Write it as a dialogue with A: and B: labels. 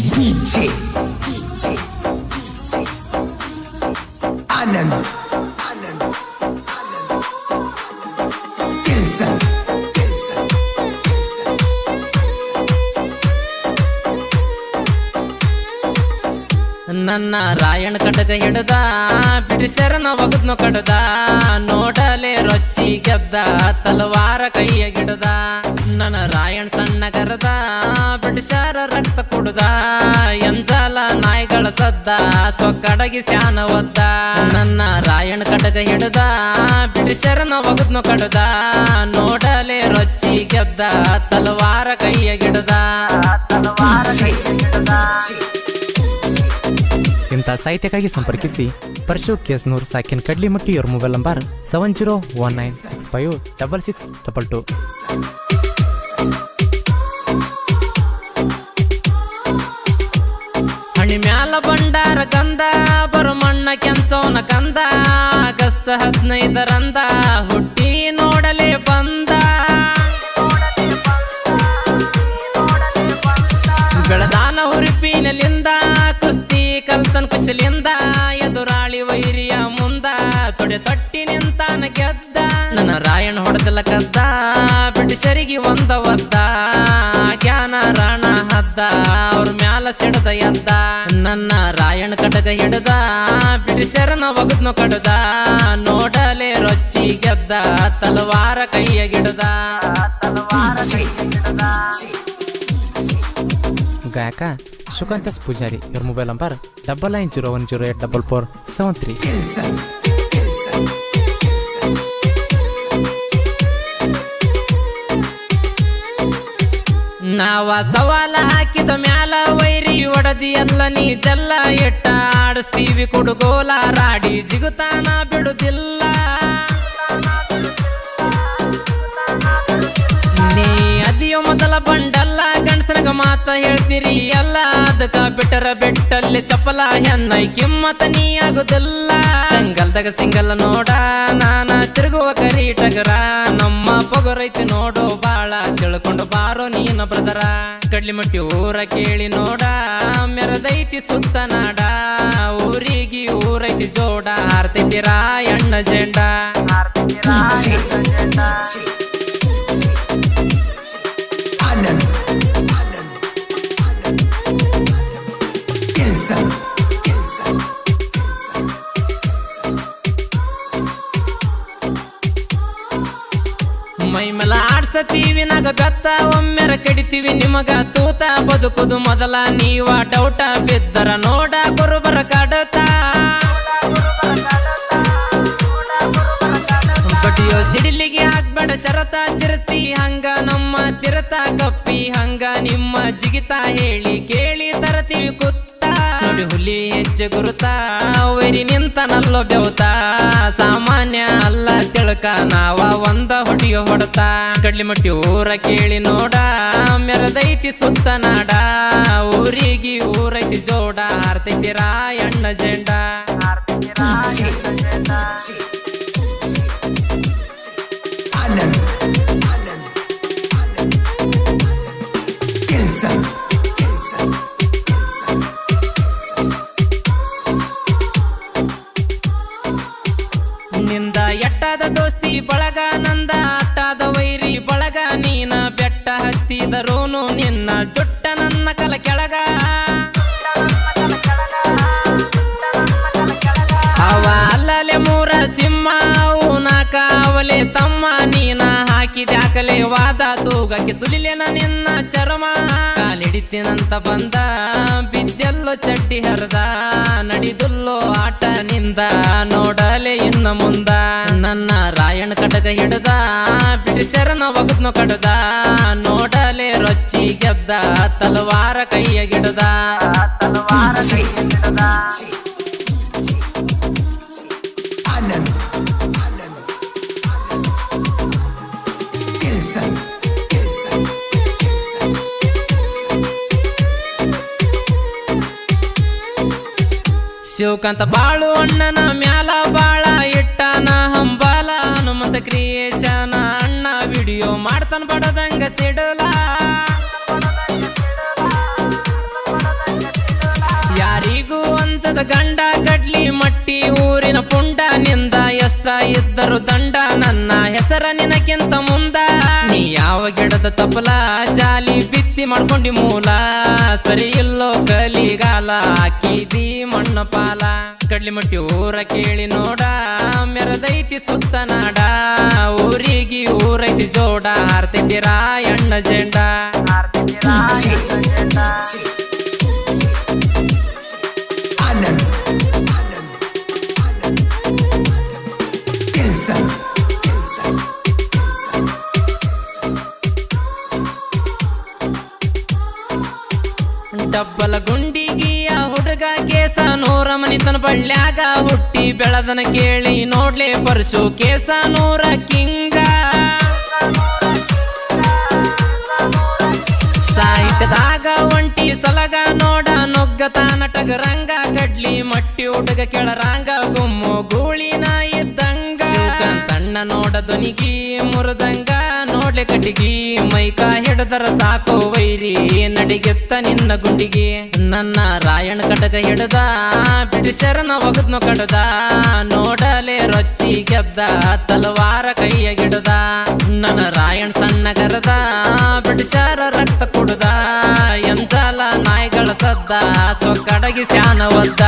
A: DJ, DJ, DJ, DJ. Anand.
B: ನನ್ನ ರಾಯಣ ಕಟಕ ಹಿಡದ ಬ್ರಿಟಿಷರನ ಒಗದ್ನು ಕಡದ, ನೋಡಲೆ ರೊಚ್ಚಿ ಗೆದ್ದ, ತಲವಾರ ಕೈಯ ಗಿಡದ. ನನ್ನ ರಾಯಣ ಸಣ್ಣ ಕರದ ಬ್ರಿಟಿಷರ ರಕ್ತ ಕುಡ್ದ, ಎಂಜಾಲ ನಾಯಿಗಳ ಸದ್ದ, ಸೊಕ್ಕಡಗಿ ಸ್ಯಾನ ಒದ್ದ. ನನ್ನ ರಾಯಣ ಕಟಕ ಹಿಡದ ಬ್ರಿಟಿಷರನ ಒಗದ್ನು ಕಡದ, ನೋಡಲೆ ರೊಚ್ಚಿ ಗೆದ್ದ, ತಲವಾರ ಕೈಯ ಗಿಡದ. ತಲವಾರ ಕೈಯ ಗಿಡದ.
C: ಇಂಥ ಸಾಹಿತ್ಯಕ್ಕಾಗಿ ಸಂಪರ್ಕಿಸಿ. ಪರಶು ಕೇಸ್ನೂರ್ ಸಾಕಿನ್ ಕಡ್ಲಿಮಟ್ಟಿ ಇವ್ರ mobile number seven zero one nine six five double six double two
B: ಹಣಿ ಮ್ಯಾಲ ಬಂಡಾರ ಗಂಧ ಬರು ಮಣ್ಣ ಕೆಂಚೋನ ಕಂದ, ಆಗಸ್ಟ್ ಹದಿನೈದರಂದ ಹುಟ್ಟಿ ಗೆದ್ದ. ನನ್ನ ರಾಯಣ ಹೊಡೆದಲ್ಲ ಕದ್ದ. ಬ್ರಿಟಿಷರಿಗೆ ಒಂದ ಒದ್ದ. ಜ್ಞಾನ ರಾಣ ಹದ್ದ. ಅವ್ರ ಮ್ಯಾಲ ಸಿಡದ ಎದ್ದ. ನನ್ನ ರಾಯಣ ಕಡಗ ಹಿಡದ. ಬ್ರಿಟಿಷರನ ಒಗದ್ನ ಕಡದ. ನೋಡಲೆ ರೊಚ್ಚಿ ಗೆದ್ದ. ತಲವಾರ ಕೈಯ ಗಿಡದ. ತಲವಾರ ಕೈಯ ಗಿಡದ.
C: ಗಾಯಕ ಸುಕಾಂತಸ್ ಪೂಜಾರಿ ಇವ್ರ mobile number double nine zero one zero eight double four seven three
B: ನಾವ ಸವಾಲ ಹಾಕಿದ ಮ್ಯಾಲ ವೈರಿ ಒಡದಿ ಎಲ್ಲ ನೀ ಜಲ್ಲ ಎಟ್ಟ ಆಡಿಸ್ತೀವಿ ಕುಡುಗೋಲ ರಾಡಿ. ಜಿಗುತಾನ ಬಿಡುದಿಲ್ಲ. ನೀ ಅದಿಯೋ ಮೊದಲ ಬಂಡಲ್ಲ ಗಂಡಸನಗ ಮಾತ ಹೇಳ್ತೀರಿ ಎಲ್ಲ. ಅದಕ್ಕ ಬಿಟ್ಟರ ಬೆಟ್ಟಲ್ಲಿ ಚಪಲ ಹೆನ್ನ ಕಿಮ್ಮತ ನೀ ಆಗುದಿಲ್ಲ. ಸಿಂಗಲ್ದಾಗ ಸಿಂಗಲ್ ನೋಡ, ನಾನ ತಿರುಗುವ ಕರೀಟಗರ. ನಮ್ಮ ಪೊಗರೈತಿ ನೋಡು ನೀನ ಬ್ರದರ ಕಡ್ಲಿ ಮಟ್ಟಿ ಊರ ಕೇಳಿ ನೋಡ, ಮೆರದೈತಿ ಸುತ್ತ ನಾಡ, ಊರಿಗಿ ಊರೈತಿ ಜೋಡ ಎಣ್ಣ ರಾಯಣ್ಣ ಜೆಂಡ? ಹಾರ್ತೈತಿ ರಾಯಣ್ಣ ನಗ ಬೆತ್ತ, ಒಮ್ಮೆರ ಕಡಿತೀವಿ. ನಿಮಗ ತೂತ ಬದುಕುದು ಮೊದಲ, ನೀವ ಡೌಟ ಬಿದ್ದರ ನೋಡ ಕುರುಬರ ಕಡತ. ಬಡಿಯೋ ಸಿಡಿಲಿಗೆ ಆಗ್ಬೇಡ ಶರತ, ಚಿರತಿ ಹಂಗ ನಮ್ಮ ತಿರತ ಕಪ್ಪಿ, ಹಂಗ ನಿಮ್ಮ ಜಿಗಿತ ಹೇಳಿ ಕೇಳಿ. ನೋಡಿ ಹುಲಿ ಹೆಚ್ಚು ಗುರುತ ವೈರಿ ನಿಂತನಲ್ಲೋ ಬೆವತ. ಸಾಮಾನ್ಯ ಅಲ್ಲ ತಿಳ್ಕ, ನಾವ ಒಂದ ಹೊಡಿಯೋ ಹೊಡತಾ. ಕಡ್ಲಿ ಮಟ್ಟಿ ಊರ ಕೇಳಿ ನೋಡ, ಮೆರದೈತಿ ಸುತ್ತ ನಾಡ. ಊರಿಗಿ ಊರೈತಿ ಜೋಡ, ಆರ್ತೈತಿ ರಾಯಣ್ಣ ಜೆಂಡ. ಆರ್ತೈತಿ ರಾಯಣ್ಣ ಜೆಂಡ ಹತ್ತಿದರೋನು ನಿನ್ನ ಜೊಟ್ಟ ನನ್ನ ಕಲ ಕೆಳಗ. ಅವ ಅಲ್ಲಲೆ ಮೂರ ಸಿಂಹ ಊನ ಕಾವಲೆ ತಮ್ಮ. ನೀನ ಹಾಕಿದ್ಯಾಕಲೆ ವಾದ, ತೂಗಕ್ಕೆ ಸುಲಿಲೆನ ನಿನ್ನ ಚರ್ಮ. ಕಾಲಿಡಿತಿನಂತ ಬಂದ, ಬಿದ್ದೆಲ್ಲೋ ಚಡ್ಡಿ ಹರಿದ. ನಡಿದುಲ್ಲೋ ಆಟ ನಿಂದ, ನೋಡಲೆ ಇನ್ನ ಮುಂದ. ನನ್ನ ರಾಯಣ ಕಟಕ ಹಿಡದ ಬ್ರಿಟಿಷರನ ಒಗದ್ನು ಕಡದ. ರೊಚ್ಚಿ ಗೆದ್ದ ತಲವಾರ ಕೈಯ ಗಿಡದ ತಲವಾರ ಕೈಯ ಗಿಡದ. ಶಿವಕಾಂತ ಬಾಳು ಅಣ್ಣನ ಮ್ಯಾಲ ಬಾಳ ಇಟ್ಟಾನ, ಹಂಬಾಲ ಹನುಮಂತ ಕ್ರಿಯೇಶನ ಅಣ್ಣ ವಿಡಿಯೋ ಮಾಡ್ತಾನ ಬಡದಂಗ ಸಿಡಲ. ಗಂಡ ಕಡ್ಲಿ ಮಟ್ಟಿ, ಊರಿನ ಪುಂಡ ನಿಂದ ಎಷ್ಟ ಇದ್ದರು ದಂಡ ನನ್ನ ಹೆಸರ ನಿನಕ್ಕಿಂತ ಮುಂದ. ನೀ ಯಾವ ಗಿಡದ ತಪಲ, ಜಾಲಿ ಬಿತ್ತಿ ಮಾಡ್ಕೊಂಡಿ ಮೂಲ. ಸರಿ ಇಲ್ಲೋ ಕಲಿಗಾಲ ಹಾಕಿದಿ ಮಣ್ಣ ಪಾಲ. ಕಡ್ಲಿ ಮಟ್ಟಿ ಊರ ಕೇಳಿ ನೋಡ, ಮೆರದೈತಿ ಸುತ್ತ ನಾಡ. ಊರಿಗಿ ಊರೈತಿ ಜೋಡ ಆರ್ತೈತಿ ಎಣ್ಣ ಜೆಂಡ.
A: ಆನಂದ್
B: ಡಬ್ಬಲ ಗುಂಡಿಗಿಯ ಹುಡುಗ ಕೇಸ. ನೂರ ಮನಿತನ ಬಳ್ಳ್ಯಾಗ ಹುಟ್ಟಿ ಬೆಳದನ ಕೇಳಿ ನೋಡ್ಲೆ ಪರಶು ಕೇಸ. ನೂರ ಕಿಂಗ. ಸಾಹಿತ್ಯದಾಗ ಒಂಟಿ ಸಲಗ ನೋಡ ನುಗ್ಗತ ನಟಗ ರಂಗ. ಕಡ್ಲಿ ಮಟ್ಟಿ ಹುಡುಗ ಕೆಳರಂಗ ಗುಮ್ಮು ಗೂಳಿನ ಇದ್ದಂಗ. ತಣ್ಣ ನೋಡ ಧ್ವನಿಗಿ ಮುರಿದಂಗ. ನೋಡ್ಲೆ ಕಟ್ಟಿಗಿ ಮೈಕ ಹಿಡದರ ಸಾಕು ವೈರಿ. ನಡಿಗೆತ್ತ ನಿನ್ನ ಗುಂಡಿಗೆ. ನನ್ನ ರಾಯಣ ಕಟಕ ಹಿಡದ ಬ್ರಿಟಿಷರನ ಒಗದ್ನು ಕಡದ. ನೋಡಲೆ ರೊಚ್ಚಿ ಗೆದ್ದ, ತಲವಾರ ಕೈಯ ಗಿಡದ ನನ್ನ ರಾಯಣ ಸಣ್ಣ ಕರೆದ, ಬ್ರಿಟಿಷರ ರಕ್ತ ಕುಡ್ದ. ಎಂತಲ ನಾಯಿಗಳ ಸದ್ದ, ಸೊಕ್ಕಡಗಿ ಸ್ಯಾನ ಒದ್ದ.